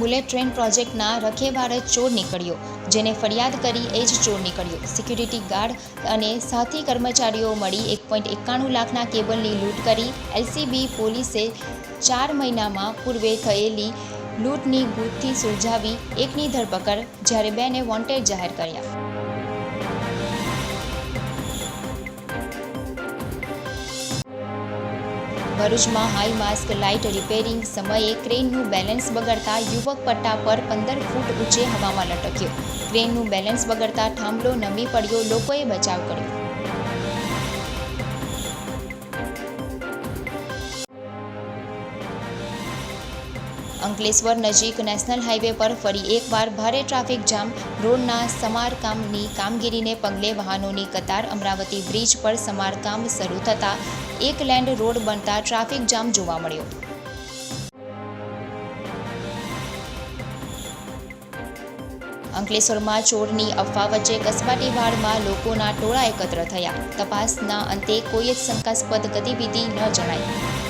Bullet train પ્રોજેક્ટના રખેવાળ ચોર નીકળ્યો, જેને ફરિયાદ કરી એ જ ચોર નીકળ્યો. સિક્યુરિટી ગાર્ડ અને સાથી કર્મચારીઓ મળી એક પોઈન્ટ એકાણું લાખના કેબલની લૂંટ કરી. એલસીબી પોલીસે ચાર મહિનામાં પૂર્વે થયેલી લૂંટની ગુથથી સુલઝાવી એકની ધરપકડ જ્યારે બેને વોન્ટેડ જાહેર કર્યા. ભરૂચમાં હાઈ માસ્ક, લાઇટ રિપેરિંગ સમયે ક્રેનનું બેલેન્સ બગડતા યુવક પટ્ટા પર પંદર ફૂટ ઊંચે હવામાં લટક્યો. ક્રેનનું બેલેન્સ બગડતા થાંભલો નમી પડ્યો, લોકોએ બચાવ કર્યો. અંકલેશ્વર નજીક નેશનલ હાઈવે પર ફરી એકવાર ભારે ટ્રાફિક જામ. રોડના સમારકામની કામગીરીને પગલે વાહનોની કતાર અમરાવતી બ્રિજ પર સમારકામ શરૂ થતાં એક લેન્ડ રોડ બનતા ટ્રાફિક જામ જોવા મળ્યો. અંકલેશ્વરમાં ચોરની અફવા વચ્ચે કસબાટી વાડમાં લોકોના ટોળા એકત્ર થયા. તપાસના અંતે કોઈ જ શંકાસ્પદ ગતિવિધિ ન જણાઈ